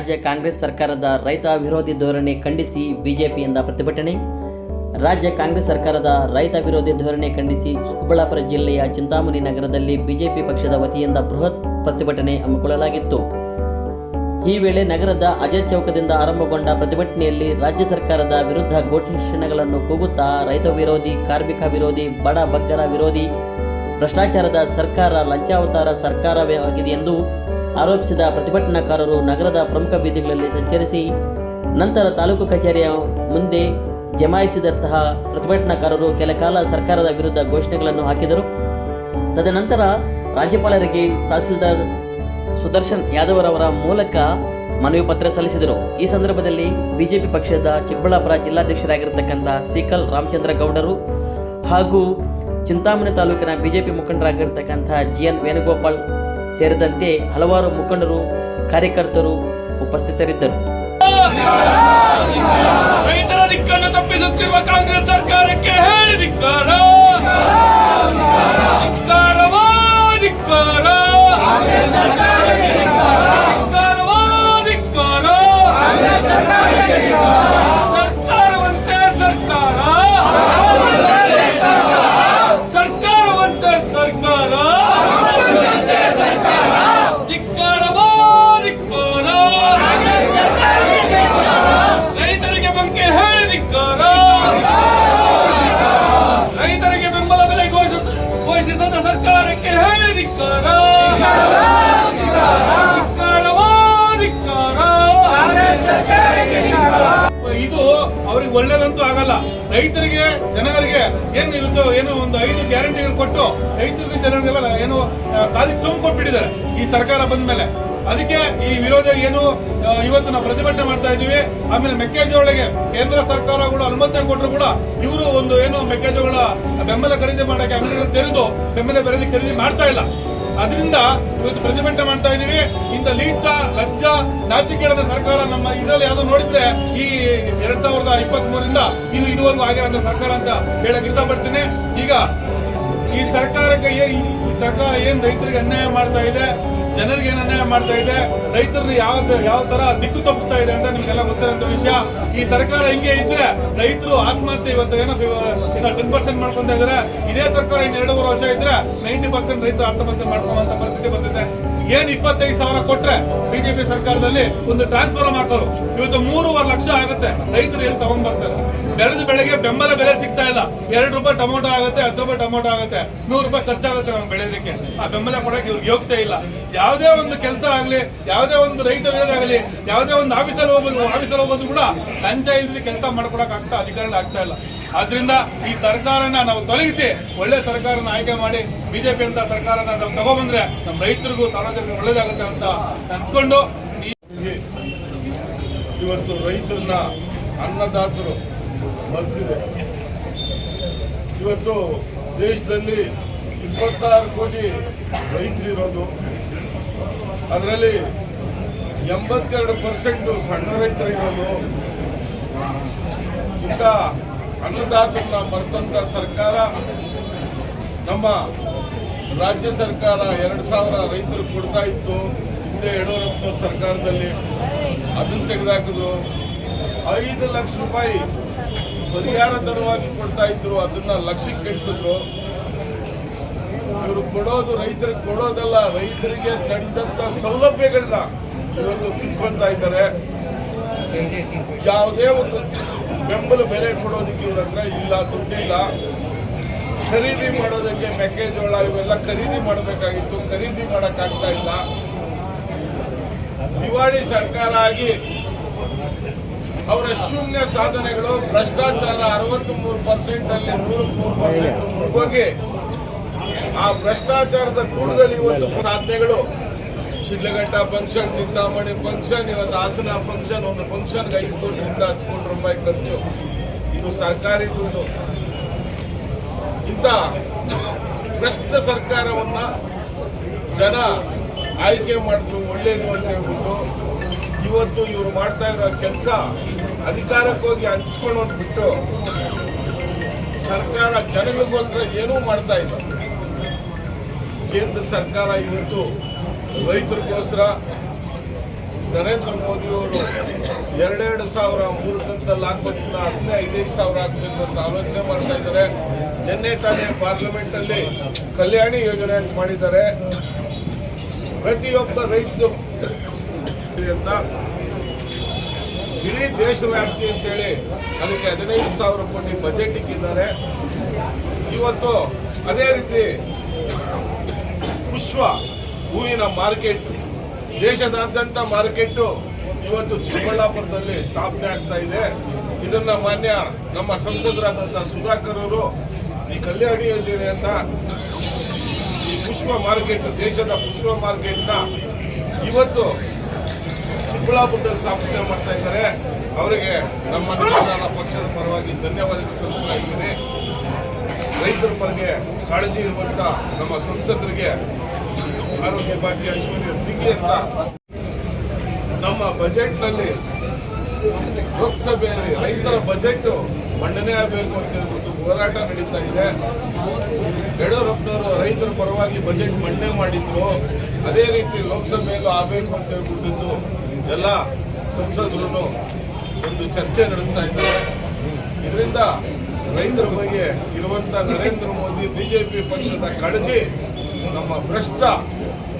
ರಾಜ್ಯ ಕಾಂಗ್ರೆಸ್ ಸರ್ಕಾರದ ರೈತ ವಿರೋಧಿ ಧೋರಣೆ ಖಂಡಿಸಿ ಬಿಜೆಪಿಯಿಂದ ಪ್ರತಿಭಟನೆ. ರಾಜ್ಯ ಕಾಂಗ್ರೆಸ್ ಸರ್ಕಾರದ ರೈತ ವಿರೋಧಿ ಧೋರಣೆ ಖಂಡಿಸಿ ಚಿಕ್ಕಬಳ್ಳಾಪುರ ಜಿಲ್ಲೆಯ ಚಿಂತಾಮಣಿ ನಗರದಲ್ಲಿ ಬಿಜೆಪಿ ಪಕ್ಷದ ವತಿಯಿಂದ ಬೃಹತ್ ಪ್ರತಿಭಟನೆ ಹಮ್ಮಿಕೊಳ್ಳಲಾಗಿತ್ತು. ಈ ವೇಳೆ ನಗರದ ಅಜಯ್ ಚೌಕದಿಂದ ಆರಂಭಗೊಂಡ ಪ್ರತಿಭಟನೆಯಲ್ಲಿ ರಾಜ್ಯ ಸರ್ಕಾರದ ವಿರುದ್ಧ ಘೋಷಣೆಗಳನ್ನು ಕೂಗುತ್ತಾ ರೈತ ವಿರೋಧಿ, ಕಾರ್ಮಿಕ ವಿರೋಧಿ, ಬಡ ಬಗ್ಗರ ವಿರೋಧಿ, ಭ್ರಷ್ಟಾಚಾರದ ಸರ್ಕಾರ, ಲಂಚಾವತಾರ ಸರ್ಕಾರವೇ ಆಗಿದೆ ಎಂದು ಆರೋಪಿಸಿದ ಪ್ರತಿಭಟನಾಕಾರರು ನಗರದ ಪ್ರಮುಖ ಬೀದಿಗಳಲ್ಲಿ ಸಂಚರಿಸಿ ನಂತರ ತಾಲೂಕು ಕಚೇರಿಯ ಮುಂದೆ ಜಮಾಯಿಸಿದಂತಹ ಪ್ರತಿಭಟನಾಕಾರರು ಕೆಲಕಾಲ ಸರ್ಕಾರದ ವಿರುದ್ಧ ಘೋಷಣೆಗಳನ್ನು ಹಾಕಿದರು. ತದನಂತರ ರಾಜ್ಯಪಾಲರಿಗೆ ತಹಸೀಲ್ದಾರ್ ಸುದರ್ಶನ್ ಯಾದವ್ರವರ ಮೂಲಕ ಮನವಿ ಪತ್ರ ಸಲ್ಲಿಸಿದರು. ಈ ಸಂದರ್ಭದಲ್ಲಿ ಬಿಜೆಪಿ ಪಕ್ಷದ ಚಿಕ್ಕಬಳ್ಳಾಪುರ ಜಿಲ್ಲಾಧ್ಯಕ್ಷರಾಗಿರ್ತಕ್ಕಂಥ ಸೀಕಲ್ ರಾಮಚಂದ್ರ ಗೌಡರು ಹಾಗೂ ಚಿಂತಾಮಣಿ ತಾಲೂಕಿನ ಬಿಜೆಪಿ ಮುಖಂಡರಾಗಿರ್ತಕ್ಕಂಥ ಜಿ ಎನ್ ವೇಣುಗೋಪಾಲ್ ಸೇರಿದಂತೆ ಹಲವಾರು ಮುಖಂಡರು ಕಾರ್ಯಕರ್ತರು ಉಪಸ್ಥಿತರಿದ್ದರು. ರೈತರ ದಿಕ್ಕನ್ನು ತಪ್ಪಿಸುತ್ತಿರುವ ಕಾಂಗ್ರೆಸ್ ಸರ್ಕಾರಕ್ಕೆ ಹೇಳಿ ಧಿಕ್ಕಾರ. ಧಿಕ್ಕಾರವಾ ಧಿಕ್ಕಾರ. ಇದು ಅವ್ರಿಗೆ ಒಳ್ಳೇದಂತೂ ಆಗಲ್ಲ. ರೈತರಿಗೆ ಜನಗಳಿಗೆ ಏನು ಇವತ್ತು ಏನು ಒಂದು ಐದು ಗ್ಯಾರಂಟಿಗಳು ಕೊಟ್ಟು ರೈತರಿಗೆ ಜನರಿಗೆಲ್ಲ ಏನು ಖಾಲಿ ತುಂಬಿಕೊಟ್ಬಿಟ್ಟಿದ್ದಾರೆ ಈ ಸರ್ಕಾರ ಬಂದ ಮೇಲೆ ಅದಕ್ಕೆ ಈ ವಿರೋಧ ಏನು ಇವತ್ತು ನಾವು ಪ್ರತಿಭಟನೆ ಮಾಡ್ತಾ ಇದೀವಿ ಆಮೇಲೆ ಮೆಕ್ಕೆಜೋಳಗೆ ಕೇಂದ್ರ ಸರ್ಕಾರ ಕೂಡ ಅನುಮತಿ ಕೊಟ್ಟರು ಕೂಡ ಇವರು ಒಂದು ಏನು ಮೆಕ್ಕೆಜೋಳ ಬೆಂಬಲ ಖರೀದಿ ಮಾಡಕ್ಕೆ ಅಂಗಡಿಗಳು ತೆರೆದು ಬೆಂಬಲ ಖರೀದಿ ಖರೀದಿ ಮಾಡ್ತಾ ಇಲ್ಲ. ಅದರಿಂದ ಇವತ್ತು ಪ್ರತಿಭಟನೆ ಮಾಡ್ತಾ ಇದೀವಿ ಇಂಥ ಲೀಚ, ಲಜ್ಜ ನಾಚಿಕೆರದ ಸರ್ಕಾರ ನಮ್ಮ ಇದರಲ್ಲಿ ಯಾವ್ದು ನೋಡಿದ್ರೆ ಈ ಎರಡ್ ಸಾವಿರದ ಇಪ್ಪತ್ತ್ ಮೂರಿಂದ ಇದು ಇದುವರೆಗೂ ಆಗಿರೋ ಸರ್ಕಾರ ಅಂತ ಹೇಳಕ್ ಇಷ್ಟಪಡ್ತೀನಿ. ಈಗ ಈ ಸರ್ಕಾರಕ್ಕೆ ಈ ಸರ್ಕಾರ ಏನ್ ರೈತರಿಗೆ ಅನ್ಯಾಯ ಮಾಡ್ತಾ ಇದೆ, ಜನರಿಗೆ ಏನ್ ಅನ್ಯಾಯ ಮಾಡ್ತಾ ಇದೆ, ರೈತರನ್ನ ಯಾವ ಯಾವ ತರ ದಿಕ್ಕು ತಪ್ಪಿಸ್ತಾ ಇದೆ ಅಂತ ನಿಮ್ಗೆಲ್ಲ ಗೊತ್ತಿರೋಂಥ ವಿಷಯ. ಈ ಸರ್ಕಾರ ಹಿಂಗೆ ಇದ್ರೆ ರೈತರು ಆತ್ಮಹತ್ಯೆ ಇವತ್ತು ಏನೋ ಟೆನ್ ಪರ್ಸೆಂಟ್ ಮಾಡ್ಕೊಂತ ಇದಾರೆ. ಇದೇ ಸರ್ಕಾರ ಇನ್ನು ಎರಡೂವರೆ ವರ್ಷ ಇದ್ರೆ ನೈಂಟಿ ಪರ್ಸೆಂಟ್ ರೈತರು ಆತ್ಮಹತ್ಯೆ ಮಾಡ್ಕೊಳ್ಳುವಂತ ಪರಿಸ್ಥಿತಿ ಬಂದಿದೆ. ಏನ್ ಇಪ್ಪತ್ತೈದು ಸಾವಿರ ಕೊಟ್ರೆ ಬಿಜೆಪಿ ಸರ್ಕಾರದಲ್ಲಿ ಒಂದು ಟ್ರಾನ್ಸ್ಫಾರ್ಮ್ ಹಾಕೋರು ಇವತ್ತು ಮೂರುವರೆ ಲಕ್ಷ ಆಗುತ್ತೆ. ರೈತರು ಎಲ್ಲಿ ತಗೊಂಡ್ ಬರ್ತಾರೆ? ಬೆಳೆದ ಬೆಳೆಗೆ ಬೆಂಬಲ ಬೆಲೆ ಸಿಗ್ತಾ ಇಲ್ಲ. ಎರಡು ರೂಪಾಯಿ ಟೊಮೊಟೊ ಆಗುತ್ತೆ, ಹತ್ತು ರೂಪಾಯಿ ಟೊಮೊಟೊ ಆಗುತ್ತೆ. ನೂರು ರೂಪಾಯಿ ಖರ್ಚಾಗುತ್ತೆ ನಮ್ಗೆ ಬೆಳೆಯೋದಕ್ಕೆ ಆ ಬೆಂಬಲ ಕೊಡಕ್ಕೆ ಇವ್ರಿಗೆ ಯೋಗ್ಯತೆ ಇಲ್ಲ. ಯಾವುದೇ ಒಂದು ಕೆಲಸ ಆಗಲಿ, ಯಾವುದೇ ಒಂದು ರೈತ ಆಗಲಿ, ಯಾವುದೇ ಒಂದು ಆಫೀಸಲ್ಲಿ ಹೋಗ್ಬೋದು, ಆಫೀಸಲ್ಲಿ ಹೋಗೋದು ಕೂಡ ಲಂಚ ಕೆಲಸ ಮಾಡ್ಕೊಡಕ್ ಆಗ್ತಾ ಅಧಿಕಾರಿಗಳು ಆಗ್ತಾ ಇಲ್ಲ. ಆದ್ರಿಂದ ಈ ಸರ್ಕಾರನ ನಾವು ತೊಲಗಿಸಿ ಒಳ್ಳೆ ಸರ್ಕಾರನ ಆಯ್ಕೆ ಮಾಡಿ ಬಿಜೆಪಿ ಅಂತ ಸರ್ಕಾರನ ನಾವು ತಗೊಬಂದ್ರೆ ನಮ್ಮ ರೈತರಿಗೂ ಸಾರ್ವಜನಿಕರಿಗೂ ಒಳ್ಳೇದಾಗುತ್ತೆ ಅಂತ ಅಂದ್ಕೊಂಡು ಇವತ್ತು ರೈತರನ್ನ ಅನ್ನದಾತರು ಬರ್ತಿದೆ. ಇವತ್ತು ದೇಶದಲ್ಲಿ ಇಪ್ಪತ್ತಾರು ಕೋಟಿ ರೈತರಿರೋದು. ಅದರಲ್ಲಿ ಎಂಬತ್ತೆರಡು ಪರ್ಸೆಂಟು ಸಣ್ಣ ರೈತರಿರೋದು. ಇಂಥ ಅನ್ನದಾತರನ್ನ ಬರ್ತಂತ ಸರ್ಕಾರ, ನಮ್ಮ ರಾಜ್ಯ ಸರ್ಕಾರ ಎರಡು ಸಾವಿರ ರೈತರು ಕೊಡ್ತಾ ಇತ್ತು, ಹಿಂದೆ ಯಡಿಯೂರಪ್ಪ ಸರ್ಕಾರದಲ್ಲಿ. ಅದನ್ನು ತೆಗೆದಾಕಿದ್ರು. ಐದು ಲಕ್ಷ ರೂಪಾಯಿ ಪರಿಹಾರ ದರವಾಗಿ ಕೊಡ್ತಾ ಇದ್ರು, ಅದನ್ನ ಲಕ್ಷಕ್ಕೆ ಕೆಡಿಸಿದ್ರು. ಇವರು ಕೊಡೋದು ರೈತರಿಗೆ ಕೊಡೋದಲ್ಲ, ರೈತರಿಗೆ ನಡೆದಂತ ಸೌಲಭ್ಯಗಳನ್ನ ಇವತ್ತು ಕಿತ್ಕೊಳ್ತಾ ಇದ್ದಾರೆ. ಯಾವುದೇ ಒಂದು ಬೆಂಬಲ ಬೆಲೆ ಕೊಡೋದಕ್ಕೆ ಇವ್ರ ಹತ್ರ ಇಲ್ಲ, ದುಡ್ಡಿಲ್ಲ. ಖರೀದಿ ಮಾಡೋದಕ್ಕೆ ಮೆಕ್ಕೆಜೋಳ ಇವೆಲ್ಲ ಖರೀದಿ ಮಾಡಬೇಕಾಗಿತ್ತು. ಖರೀದಿ ಮಾಡೋಕ್ಕಾಗ್ತಾ ಇಲ್ಲ. ದಿವಾಳಿ ಸರ್ಕಾರ ಆಗಿ ಅವರ ಶೂನ್ಯ ಸಾಧನೆಗಳು, ಭ್ರಷ್ಟಾಚಾರ ಅರವತ್ತ್ ಮೂರು ಪರ್ಸೆಂಟ್ ಅಲ್ಲಿ ನೂರ, ಮೂರು ಪರ್ಸೆಂಟ್ ಹೋಗಿ, ಆ ಭ್ರಷ್ಟಾಚಾರದ ಕೂಡದಲ್ಲಿ ಇವತ್ತು ಸಾಧನೆಗಳು ಶಿಡ್ಲಘಟ್ಟ ಫಂಕ್ಷನ್ ಚಿಂತಾಮಣಿ ಫಂಕ್ಷನ್ ಇವತ್ತು ಹಾಸನ ಫಂಕ್ಷನ್ ಒಂದು ಫಂಕ್ಷನ್ಗೆ ಐದು ಕೋಟಿಯಿಂದ ಹತ್ತು ಕೋಟಿ ರೂಪಾಯಿ ಖರ್ಚು. ಇದು ಸರ್ಕಾರಿ ದುಡ್ಡು. ಇಂಥ ಭ್ರಷ್ಟ ಸರ್ಕಾರವನ್ನ ಜನ ಆಯ್ಕೆ ಮಾಡಿದ್ರು ಒಳ್ಳೇದು ಅಂತ ಹೇಳ್ಬಿಟ್ಟು ಇವತ್ತು ಇವರು ಮಾಡ್ತಾ ಇರೋ ಕೆಲಸ ಅಧಿಕಾರಕ್ಕೋಗಿ ಹಂಚ್ಕೊಂಡು ಬಿಟ್ಟು ಸರ್ಕಾರ ಜನಗಳಿಗೋಸ್ಕರ ಏನೂ ಮಾಡ್ತಾ ಇಲ್ಲ. ಕೇಂದ್ರ ಸರ್ಕಾರ ಇವತ್ತು ರೈತರಿಗೋಸ್ಕರ ನರೇಂದ್ರ ಮೋದಿಯವರು ಎರಡೆರಡು ಸಾವಿರ, ಮೂರು ಕಂತಲ್ಲಿ ಹಾಕ್ಬೇಕಿಲ್ಲ ಹದಿನೈದು ಐದೈದು ಸಾವಿರ ಹಾಕಬೇಕು ಅಂತ ಆಲೋಚನೆ ಮಾಡ್ತಾ ಇದ್ದಾರೆ. ನಿನ್ನೆ ತಾನೇ ಪಾರ್ಲಿಮೆಂಟಲ್ಲಿ ಕಲ್ಯಾಣಿ ಯೋಜನೆ ಅಂತ ಮಾಡಿದ್ದಾರೆ. ಪ್ರತಿಯೊಬ್ಬ ರೈತರು ಅಂತ ಇಡೀ ದೇಶವ್ಯಾಪ್ತಿ ಅಂತೇಳಿ ಅದಕ್ಕೆ ಹದಿನೈದು ಸಾವಿರ ಕೋಟಿ ಬಜೆಟ್ ಇಕ್ಕಿದ್ದಾರೆ ಇವತ್ತು ಅದೇ ರೀತಿ ವಿಶ್ವ ಹೂವಿನ ಮಾರ್ಕೆಟ್, ದೇಶದಾದ್ಯಂತ ಮಾರ್ಕೆಟ್ ಇವತ್ತು ಚಿಕ್ಕಬಳ್ಳಾಪುರದಲ್ಲಿ ಸ್ಥಾಪನೆ ಆಗ್ತಾ ಇದೆ. ಇದನ್ನ ಮಾನ್ಯ ನಮ್ಮ ಸಂಸದರಾದಂಥ ಸುಧಾಕರ್ ಅವರು ಈ ಕಲ್ಯಾಣಿ ಯೋಜನೆಯನ್ನ ಈ ಪುಷ್ಪ ಮಾರ್ಕೆಟ್, ದೇಶದ ಪುಷ್ಪ ಮಾರ್ಕೆಟ್ನ ಇವತ್ತು ಚಿಕ್ಕಬಳ್ಳಾಪುರದಲ್ಲಿ ಸ್ಥಾಪನೆ ಮಾಡ್ತಾ ಇದ್ದಾರೆ. ಅವರಿಗೆ ನಮ್ಮ ಪಕ್ಷದ ಪರವಾಗಿ ಧನ್ಯವಾದಗಳು ಸಲ್ಲಿಸ್ತಾ ಇದ್ದೀನಿ. ರೈತರ ಬಗ್ಗೆ ಕಾಳಜಿ ಇರುವಂತ ನಮ್ಮ ಸಂಸದರಿಗೆ ಆರೋಗ್ಯ ಭಾಗ್ಯ ಐಶ್ವರ್ಯ ಸಿಗಲಿ ಅಂತ ನಮ್ಮ ಬಜೆಟ್ನಲ್ಲಿ ಲೋಕಸಭೆಯಲ್ಲಿ ರೈತರ ಬಜೆಟ್ ಮಂಡನೆ ಆಗಬೇಕು ಅಂತ ಹೇಳ್ಬಿಟ್ಟು ಹೋರಾಟ ನಡೀತಾ ಇದೆ. ಯಡಿಯೂರಪ್ಪನವರು ರೈತರ ಪರವಾಗಿ ಬಜೆಟ್ ಮಂಡನೆ ಮಾಡಿದ್ರು. ಅದೇ ರೀತಿ ಲೋಕಸಭೆಯಲ್ಲೂ ಆಗಬೇಕು ಅಂತ ಹೇಳ್ಬಿಟ್ಟಿದ್ದು ಎಲ್ಲ ಸಂಸದರು ಒಂದು ಚರ್ಚೆ ನಡೆಸ್ತಾ ಇದ್ದಾರೆ. ಇದರಿಂದ ರೈತರ ಬಗ್ಗೆ ಇರುವಂತ ನರೇಂದ್ರ ಮೋದಿ, ಬಿಜೆಪಿ ಪಕ್ಷದ ಕಾಳಜಿ ನಮ್ಮ ಭ್ರಷ್ಟ.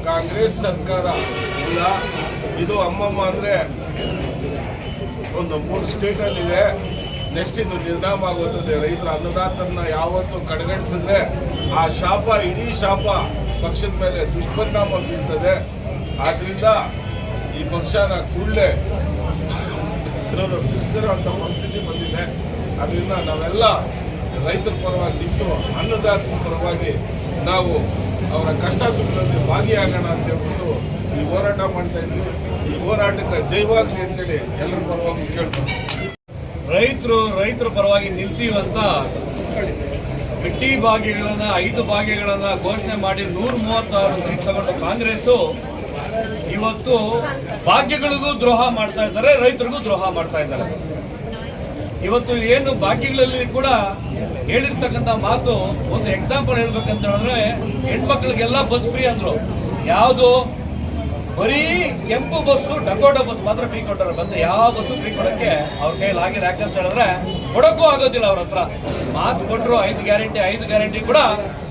ಕಾಂಗ್ರೆಸ್ ಸರ್ಕಾರ ಇಲ್ಲ ಇದು ಅಮ್ಮಮ್ಮ ಅಂದರೆ ಒಂದು ಮೂರು ಸ್ಟೇಟಲ್ಲಿದೆ ನೆಕ್ಸ್ಟ್ ಇದು ನಿರ್ನಾಮ ಆಗುತ್ತದೆ ರೈತರ ಅನ್ನದಾತನ ಯಾವತ್ತು ಕಡೆಗಣಿಸಿದ್ರೆ ಆ ಶಾಪ, ಇಡೀ ಶಾಪ ಪಕ್ಷದ ಮೇಲೆ ದುಷ್ಪರಿಣಾಮ ಬೀಳ್ತದೆ ಆದ್ರಿಂದ ಈ ಪಕ್ಷನ ಕೂಡಲೇ ಅಂತ ಪರಿಸ್ಥಿತಿ ಬಂದಿದೆ. ಅದರಿಂದ ನಾವೆಲ್ಲ ರೈತರ ಪರವಾಗಿ ನಿಂತು ಅನ್ನದಾತನ ಪರವಾಗಿ ನಾವು ಅವರ ಕಷ್ಟ ಸುಖದಲ್ಲಿ ಭಾಗಿಯಾಗೋಣ ಅಂತ ಹೇಳ್ಬಿಟ್ಟು ಈ ಹೋರಾಟ ಮಾಡ್ತಾ ಇದ್ವಿ. ಈ ಹೋರಾಟಕ್ಕೆ ಜೈವಾಗ್ಲಿ ಅಂತೇಳಿ ಎಲ್ಲರ ಪರವಾಗಿ ಕೇಳ್ತಾರೆ. ರೈತರು, ರೈತರ ಪರವಾಗಿ ನಿಲ್ತೀವಂತ ಬಿಟ್ಟಿ ಭಾಗ್ಯಗಳನ್ನ, ಐದು ಭಾಗ್ಯಗಳನ್ನ ಘೋಷಣೆ ಮಾಡಿ ನೂರ ಮೂವತ್ತಾರು ಸೀಟ್ ತಗೊಂಡು ಕಾಂಗ್ರೆಸ್ ಇವತ್ತು ಭಾಗ್ಯಗಳಿಗೂ ದ್ರೋಹ ಮಾಡ್ತಾ ಇದ್ದಾರೆ, ರೈತರಿಗೂ ದ್ರೋಹ ಮಾಡ್ತಾ ಇದ್ದಾರೆ. ಇವತ್ತು ಏನು ಬಾಕಿಗಳಲ್ಲಿ ಕೂಡ ಹೇಳಿರ್ತಕ್ಕಂಥ ಮಾತು ಒಂದು ಎಕ್ಸಾಂಪಲ್ ಹೇಳ್ಬೇಕಂತ ಹೇಳಿದ್ರೆ ಹೆಣ್ಮಕ್ಳಿಗೆಲ್ಲ ಬಸ್ ಫ್ರೀ ಅಂದ್ರು. ಯಾವುದು? ಬರೀ ಕೆಂಪು ಬಸ್ಸು ಡಕೋಟ ಬಸ್ ಮಾತ್ರ ಫ್ರೀ ಕೊಟ್ಟರು ಬಂದು ಯಾವ ಬಸ್ಸು ಫ್ರೀ ಕೊಡಕ್ಕೆ ಅವ್ರ ಕೈಯಲ್ಲಿ ಆಗಿಲ್ಲ. ಯಾಕಂತ ಹೇಳಿದ್ರೆ ಕೊಡಕ್ಕೂ ಆಗೋದಿಲ್ಲ ಅವ್ರ ಹತ್ರ. ಮಾತು ಕೊಟ್ಟರು ಐದು ಗ್ಯಾರಂಟಿ ಐದು ಗ್ಯಾರಂಟಿ ಕೂಡ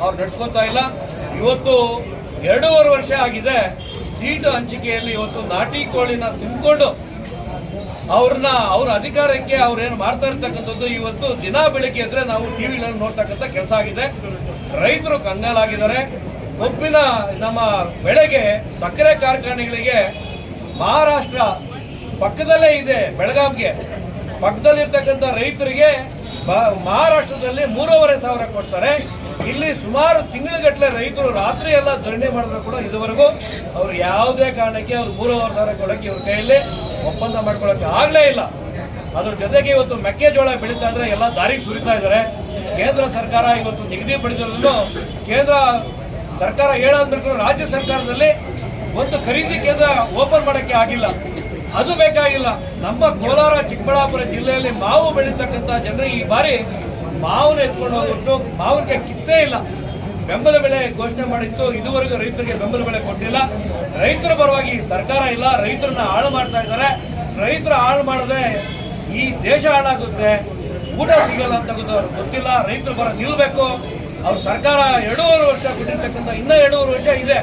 ಅವ್ರು ನಡ್ಸ್ಕೊತಾ ಇಲ್ಲ. ಇವತ್ತು ಎರಡೂವರೆ ವರ್ಷ ಆಗಿದೆ. ಸೀಟು ಹಂಚಿಕೆಯಲ್ಲಿ ಇವತ್ತು ನಾಟಿ ಕೋಳಿನ ತುಂಬಿಕೊಂಡು ಅವ್ರನ್ನ, ಅವ್ರ ಅಧಿಕಾರಕ್ಕೆ ಅವ್ರೇನು ಮಾಡ್ತಾ ಇರ್ತಕ್ಕಂಥದ್ದು, ಇವತ್ತು ದಿನ ಬೆಳಿಗ್ಗೆ ಅಂದ್ರೆ ನಾವು ಟಿವಿನಲ್ಲಿ ನೋಡ್ತಕ್ಕಂಥ ಕೆಲಸ ಆಗಿದೆ. ರೈತರು ಕಂಗಾಲಾಗಿದ್ದಾರೆ ಕಬ್ಬಿನ ನಮ್ಮ ಬೆಳೆಗೆ, ಸಕ್ಕರೆ ಕಾರ್ಖಾನೆಗಳಿಗೆ ಮಹಾರಾಷ್ಟ್ರ ಪಕ್ಕದಲ್ಲೇ ಇದೆ ಬೆಳಗಾವಿಗೆ ಪಕ್ಕದಲ್ಲಿರ್ತಕ್ಕಂಥ ರೈತರಿಗೆ ಮಹಾರಾಷ್ಟ್ರದಲ್ಲಿ ಮೂರುವರೆ ಸಾವಿರ ಕೊಡ್ತಾರೆ. ಇಲ್ಲಿ ಸುಮಾರು ತಿಂಗಳುಗಟ್ಟಲೆ ರೈತರು ರಾತ್ರಿ ಎಲ್ಲ ಧರಣಿ ಮಾಡಿದ್ರು ಕೂಡ ಇದುವರೆಗೂ ಅವ್ರು ಯಾವುದೇ ಕಾರಣಕ್ಕೆ ಅವ್ರು ಮೂರುವರೆ ಸಾವಿರ ಕೊಡಕ್ಕೆ ಇವ್ರ ಕೈಯಲ್ಲಿ ಒಪ್ಪಂದ ಮಾಡ್ಕೊಳ್ಳೋಕೆ ಆಗಲೇ ಇಲ್ಲ. ಅದ್ರ ಜೊತೆಗೆ ಇವತ್ತು ಮೆಕ್ಕೆಜೋಳ ಬೆಳೀತಾ ಇದ್ರೆ ಎಲ್ಲ ದಾರಿಗೆ ಸುರಿತಾ ಇದ್ದಾರೆ ಕೇಂದ್ರ ಸರ್ಕಾರ ಇವತ್ತು ನಿಗದಿ ಪಡಿಸಿರೋದನ್ನು ಕೇಂದ್ರ ಸರ್ಕಾರ ಹೇಳಾದ್ಬೇಕು ರಾಜ್ಯ ಸರ್ಕಾರದಲ್ಲಿ ಒಂದು ಖರೀದಿ ಕೇಂದ್ರ ಓಪನ್ ಮಾಡೋಕ್ಕೆ ಆಗಿಲ್ಲ. ಅದು ಬೇಕಾಗಿಲ್ಲ. ನಮ್ಮ ಕೋಲಾರ ಚಿಕ್ಕಬಳ್ಳಾಪುರ ಜಿಲ್ಲೆಯಲ್ಲಿ ಮಾವು ಬೆಳೀತಕ್ಕಂಥ ಜನರಿಗೆ ಈ ಬಾರಿ ಮಾವನ್ನ ಎತ್ಕೊಂಡು ಹೋಗ್ಬಿಟ್ಟು ಮಾವನಿಗೆ ಕಿತ್ತೇ ಇಲ್ಲ. ಬೆಂಬಲ ಬೆಲೆ ಘೋಷಣೆ ಮಾಡಿತ್ತು. ಇದುವರೆಗೂ ರೈತರಿಗೆ ಬೆಂಬಲ ಬೆಲೆ ಕೊಟ್ಟಿಲ್ಲ. ರೈತರ ಪರವಾಗಿ ಸರ್ಕಾರ ಇಲ್ಲ. ರೈತರನ್ನ ಹಾಳು ಮಾಡ್ತಾ ಇದ್ದಾರೆ. ರೈತರು ಹಾಳು ಮಾಡದೆ ಈ ದೇಶ ಹಾಳಾಗುತ್ತೆ. ಊಟ ಸಿಗಲ್ಲ ಅಂತ ಅವ್ರಿಗೆ ಗೊತ್ತಿಲ್ಲ. ರೈತರು ಬರ ನಿಲ್ಬೇಕು. ಅವ್ರ ಸರ್ಕಾರ ಎರಡೂವರೆ ವರ್ಷ ಕೊಟ್ಟಿರ್ತಕ್ಕಂಥ ಇನ್ನೂ ಎರಡೂವರೆ ವರ್ಷ ಇದೆ.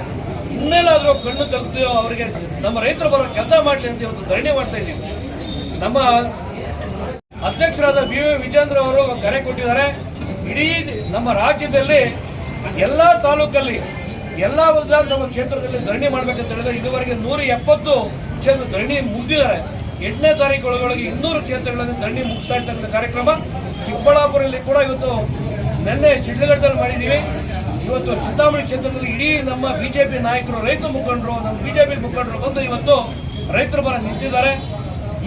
ಇನ್ನೆಲ್ಲಾದ್ರೂ ಕಣ್ಣು ತೆಗೆದು ಅವರಿಗೆ ನಮ್ಮ ರೈತರು ಬರೋ ಕೆಲಸ ಮಾಡಲಿ ಅಂತ ಒಂದು ಧರಣಿ ಮಾಡ್ತಾ ಇದ್ದೀವಿ. ನಮ್ಮ ಅಧ್ಯಕ್ಷರಾದ ಬಿ ವಿಜೇಂದ್ರ ಅವರು ಕರೆ ಕೊಟ್ಟಿದ್ದಾರೆ. ಇಡೀ ನಮ್ಮ ರಾಜ್ಯದಲ್ಲಿ ಎಲ್ಲ ತಾಲೂಕಲ್ಲಿ ಎಲ್ಲ ವಿಧಾನಸಭಾ ಕ್ಷೇತ್ರದಲ್ಲಿ ಧರಣಿ ಮಾಡಬೇಕಂತ ಹೇಳಿದ್ರೆ ಇದುವರೆಗೆ ನೂರ ಎಪ್ಪತ್ತು ಕ್ಷೇತ್ರ ಧರಣಿ ಮುಗಿದಿದ್ದಾರೆ. ಎಂಟನೇ ತಾರೀಕು ಒಳಗೊಳಗೆ ಇನ್ನೂರು ಕ್ಷೇತ್ರಗಳಲ್ಲಿ ಧರಣಿ ಮುಗಿಸ್ತಾ ಇರ್ತಕ್ಕಂಥ ಕಾರ್ಯಕ್ರಮ ಚಿಕ್ಕಬಳ್ಳಾಪುರದಲ್ಲಿ ಕೂಡ ಇವತ್ತು ನಿನ್ನೆ ಶಿಡ್ಲಘಟ್ಟದಲ್ಲಿ ಮಾಡಿದ್ದೀವಿ. ಇವತ್ತು ಚಿಂತಾಮಣಿ ಕ್ಷೇತ್ರದಲ್ಲಿ ಇಡೀ ನಮ್ಮ ಬಿಜೆಪಿ ನಾಯಕರು, ರೈತ ಮುಖಂಡರು, ನಮ್ಮ ಬಿಜೆಪಿ ಮುಖಂಡರು ಬಂದು ಇವತ್ತು ರೈತರು ಬರ ನಿಂತಿದ್ದಾರೆ.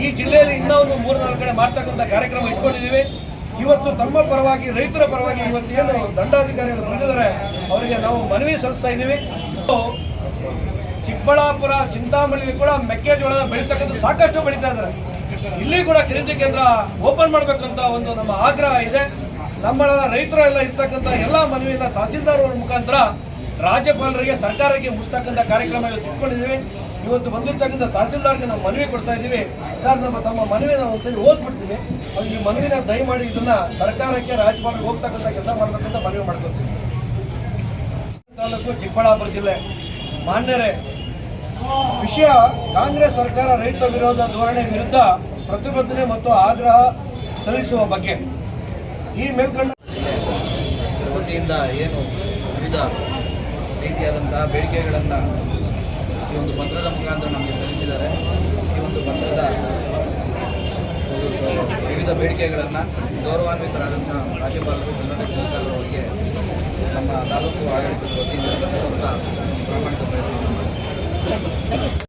ಈ ಜಿಲ್ಲೆಯಲ್ಲಿ ಇನ್ನೂ ಒಂದು ಮೂರು ನಾಲ್ಕು ಕಡೆ ಮಾಡ್ತಕ್ಕಂಥ ಕಾರ್ಯಕ್ರಮ ಇಟ್ಕೊಂಡಿದ್ದೀವಿ. ಇವತ್ತು ತಮ್ಮ ಪರವಾಗಿ, ರೈತರ ಪರವಾಗಿ ಇವತ್ತು ಏನು ದಂಡಾಧಿಕಾರಿಗಳು ಬಂದಿದ್ದಾರೆ, ಅವರಿಗೆ ನಾವು ಮನವಿ ಸಲ್ಲಿಸ್ತಾ ಇದ್ದೀವಿ. ಚಿಕ್ಕಬಳ್ಳಾಪುರ, ಚಿಂತಾಮಣಿಲಿ ಕೂಡ ಮೆಕ್ಕೆಜೋಳ ಬೆಳೀತಕ್ಕಂಥ ಸಾಕಷ್ಟು ಬೆಳೀತಾ ಇದ್ದಾರೆ. ಇಲ್ಲಿ ಕೂಡ ಖರೀದಿ ಕೇಂದ್ರ ಓಪನ್ ಮಾಡಬೇಕಂತ ಒಂದು ನಮ್ಮ ಆಗ್ರಹ ಇದೆ. ನಮ್ಮ ರೈತರು ಎಲ್ಲ ಇರ್ತಕ್ಕಂಥ ಎಲ್ಲ ಮನವಿಯನ್ನ ತಹಸೀಲ್ದಾರ್ ಅವರ ಮುಖಾಂತರ ರಾಜ್ಯಪಾಲರಿಗೆ, ಸರ್ಕಾರಕ್ಕೆ ಮುಚ್ಚತಕ್ಕಂಥ ಕಾರ್ಯಕ್ರಮ ಇವತ್ತು ಇಟ್ಕೊಂಡಿದ್ದೀವಿ. ಇವತ್ತು ಬಂದಿರ್ತಕ್ಕಂಥ ತಹಸೀಲ್ದಾರ್ಗೆ ನಾವು ಮನವಿ ಕೊಡ್ತಾ ಇದ್ದೀವಿ. ಸರ್, ನಮ್ಮ ತಮ್ಮ ಮನವಿ ನಾವು ಒಂದ್ಸರಿ ಓದ್ಬಿಡ್ತೀವಿ ಅದು ಈ ಮನವಿನ ದಯಮಾಡಿ ಇದನ್ನ ಸರ್ಕಾರಕ್ಕೆ, ರಾಜ್ಯಪಾಲರಿಗೆ ಹೋಗ್ತಕ್ಕಂಥ ಕೆಲಸ ಮಾಡ್ತಕ್ಕಂಥ ಮನವಿ ಮಾಡ್ಕೊತೀವಿ ತಾಲೂಕು ಚಿಕ್ಕಬಳ್ಳಾಪುರ ಜಿಲ್ಲೆ. ಮಾನ್ಯರೇ, ವಿಷಯ ಕಾಂಗ್ರೆಸ್ ಸರ್ಕಾರ ರೈತ ವಿರೋಧ ಧೋರಣೆ ವಿರುದ್ಧ ಪ್ರತಿಭಟನೆ ಮತ್ತು ಆಗ್ರಹ ಸಲ್ಲಿಸುವ ಬಗ್ಗೆ. ಈ ಮೇಲ್ಕಂಡ ವತಿಯಿಂದ ಏನು ವಿವಿಧ ರೀತಿಯಾದಂತಹ ಬೇಡಿಕೆಗಳನ್ನು ಈ ಒಂದು ಪತ್ರದ ಮುಖಾಂತರ ನಮಗೆ ತಿಳಿಸಿದ್ದಾರೆ. ಈ ಒಂದು ಪತ್ರದ ವಿವಿಧ ಬೇಡಿಕೆಗಳನ್ನು ಗೌರವಾನ್ವಿತರಾದಂಥ ರಾಜ್ಯಪಾಲರು ಕರ್ನಾಟಕ ಸರ್ಕಾರದವರಿಗೆ ನಮ್ಮ ತಾಲೂಕು ಆಡಳಿತದ ವತಿಯಿಂದ ಪ್ರಾಮಾಣಿಕ ಪ್ರಯತ್ನವನ್ನು